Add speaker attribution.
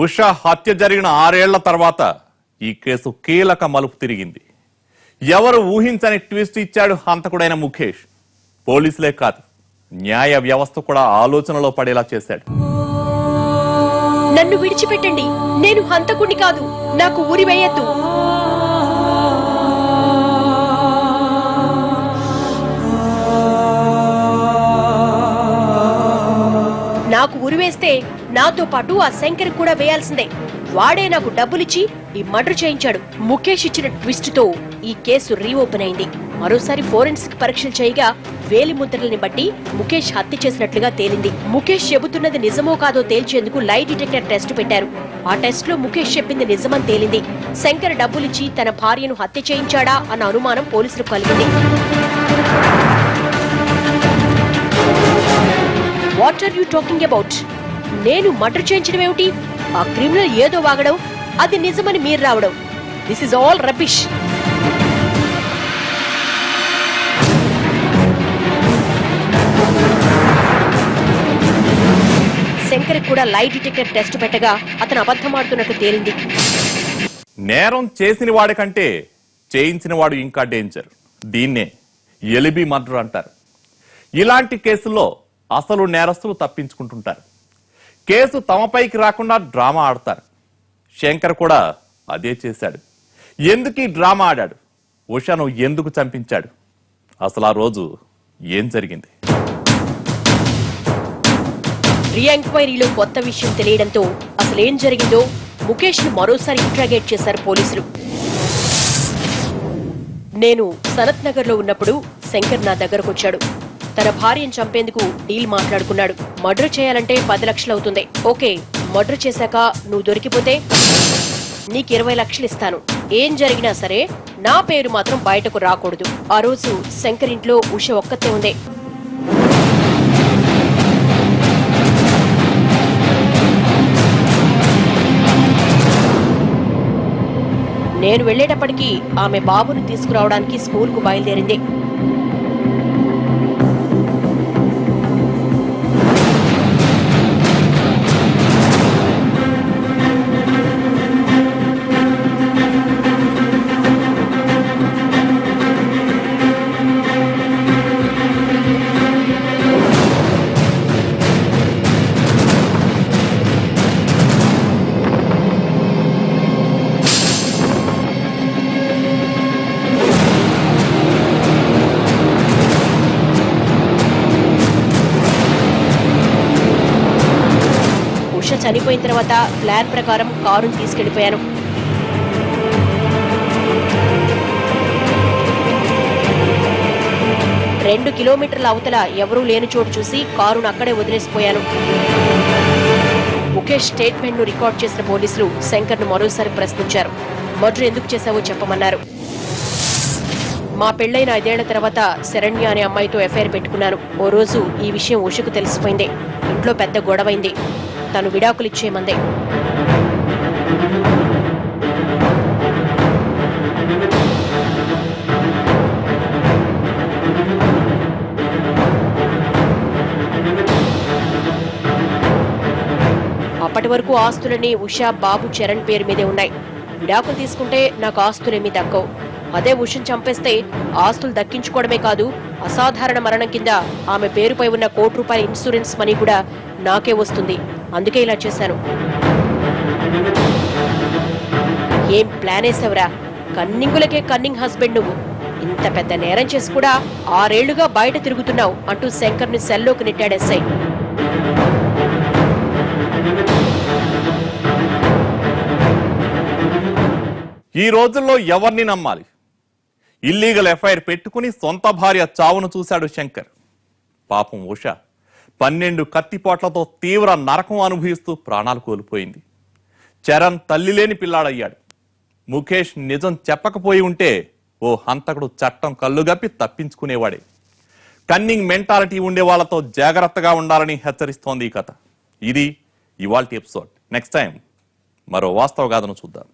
Speaker 1: ఉష హత్య జరిగిన ఆరేళ్ళ తర్వాత ఈ కేసు కీలక మలుపు తిరిగింది. ఎవరు ఊహించని ట్విస్ట్ ఇచ్చాడు హంతకుడైన ముఖేష్? పోలీసులే కాదు న్యాయ వ్యవస్థ కూడా ఆలోచనలో పడేలా చేశాడు.
Speaker 2: నన్ను విడిచిపెట్టండి. నేను హంతకుడిని కాదు నాకు ఉరి వేయద్దు నాకు ఉరివేస్తే నాతో పాటు ఆ శంకర్ కూడా వేయాల్సిందే. వాడే నాకు డబ్బులిచ్చి ఈ మర్డర్ చేయించాడు. ముఖేష్ ఇచ్చిన ట్విస్ట్తో ఈ కేసు రీఓపెన్ అయింది. మరోసారి ఫోరెన్సిక్ పరీక్షలు చేయగా వేలి ముద్రల్ని బట్టి ముఖేష్ హత్య చేసినట్లుగా తేలింది. ముఖేష్ చెబుతున్నది నిజమో కాదో తేల్చేందుకు లై డిటెక్టర్ టెస్ట్ పెట్టారు. ఆ టెస్ట్లో ముఖేష్ చెప్పింది నిజమని తేలింది. శంకర్ డబ్బులిచ్చి తన భార్యను హత్య చేయించాడా అన్న అనుమానం పోలీసులకు కలిగింది. What are you talking about? నేను మర్డర్ చేయించడం ఏమిటి? ఆ క్రిమినల్ ఏదో వాగడం అది నిజమని మీరు రావడం. This is all rubbish Shankar కూడా లై డిటెక్టర్ టెస్ట్ పెట్టగా అతను అబద్ధమాడుతున్నట్టు తేలింది.
Speaker 1: నేరం చేసిన వాడి కంటే చేయించిన వాడు ఇంకా డేంజర్ దీన్నే ఎలిబి మర్డర్ అంటారు. ఇలాంటి కేసుల్లో అసలు నేరస్తులు తప్పించుకుంటుంటారు. కేసు తమపైకి రాకుండా డ్రామా ఆడతారు. శంకర్ కూడా అదే చేశాడు. ఎందుకు ఈ డ్రామా ఆడాడు? ఉషను ఎందుకు చంపించాడు? అసలు ఆ రోజు ఏం జరిగింది?
Speaker 2: రీ ఎంక్వైరీలో కొత్త విషయం తెలియడంతో అసలేం జరిగిందో ముఖేష్ను మరోసారి ఇంట్రాగేట్ చేశారు పోలీసులు. నేను సనత్ నగర్లో ఉన్నప్పుడు శంకర్ నా దగ్గరకు వచ్చాడు. తన భార్యను చంపేందుకు డీల్ మాట్లాడుకున్నాడు. మర్డర్ చేయాలంటే పది లక్షలు అవుతుంది. ఓకే మర్డర్ చేశాక నువ్వు దొరికిపోతే నీకు ఇరవై లక్షలు ఇస్తాను. ఏం జరిగినా సరే నా పేరు మాత్రం బయటకు రాకూడదు. ఆ రోజు శంకర్ ఇంట్లో ఉష ఒక్కతే ఉంది. నేను వెళ్ళేటప్పటికీ ఆమె బాబును తీసుకురావడానికి స్కూల్కు బయలుదేరింది. దీక్ష చనిపోయిన తర్వాత ప్లాన్ ప్రకారం కారును తీసుకెళ్ళిపోయాను. రెండు కిలోమీటర్ల అవతల ఎవరూ లేని చోటు చూసి కారును అక్కడే వదిలేసిపోయాను. ముఖేష్ స్టేట్మెంట్ను రికార్డ్ చేసిన పోలీసులు శంకర్ను మరోసారి ప్రశ్నించారు. మర్డర్ ఎందుకు చేశావో చెప్పమన్నారు. మా పెళ్ళైన ఐదేళ్ళ తర్వాత శరణ్య అనే అమ్మాయితో ఎఫ్ఐఆర్ పెట్టుకున్నాను. ఓ రోజు ఈ విషయం ఉషకు తెలిసిపోయింది. ఇంట్లో పెద్ద గొడవైంది. తను విడాకులిచ్చేయమంది అప్పటి వరకు ఆస్తులన్నీ ఉషా బాబు చరణ్ పేరు మీదే ఉన్నాయి. విడాకులు తీసుకుంటే నాకు ఆస్తులేమీ దక్కవు అదే ఉషను చంపేస్తే ఆస్తులు దక్కించుకోవడమే కాదు అసాధారణ మరణం కింద ఆమె పేరుపై ఉన్న కోటి రూపాయల ఇన్సూరెన్స్ మనీ కూడా నాకే వస్తుంది. అందుకే ఇలా చేశాను. ఏం ప్లాన్ వేసావురా? కన్నింగులకే కన్నింగ్ హస్బెండ్ నువ్వు. ఇంత పెద్ద నేరం చేసి కూడా ఆరేళ్ళుగా బయట తిరుగుతున్నావు అంటూ శంకర్ని సెల్లోకి నెట్టాడు ఎస్ఐ.
Speaker 1: ఈ రోజుల్లో ఎవరిని నమ్మాలి? ఇల్లీగల్ ఎఫ్ఐఆర్ పెట్టుకుని సొంత భార్య చావును చూశాడు శంకర్. పాపం ఉష పన్నెండు కత్తిపోట్లతో తీవ్ర నరకం అనుభవిస్తూ ప్రాణాలు కోల్పోయింది. చరణ్ తల్లి లేని పిల్లాడయ్యాడు. ముఖేష్ నిజం చెప్పకపోయి ఉంటే ఓ హంతకుడు చట్టం కళ్ళుగప్పి తప్పించుకునేవాడే. కన్నింగ్ మెంటాలిటీ ఉండే వాళ్ళతో జాగ్రత్తగా ఉండాలని హెచ్చరిస్తోంది ఈ కథ. ఇది ఇవాల్టి ఎపిసోడ్. నెక్స్ట్ టైం మరో వాస్తవ గాథను చూద్దాం.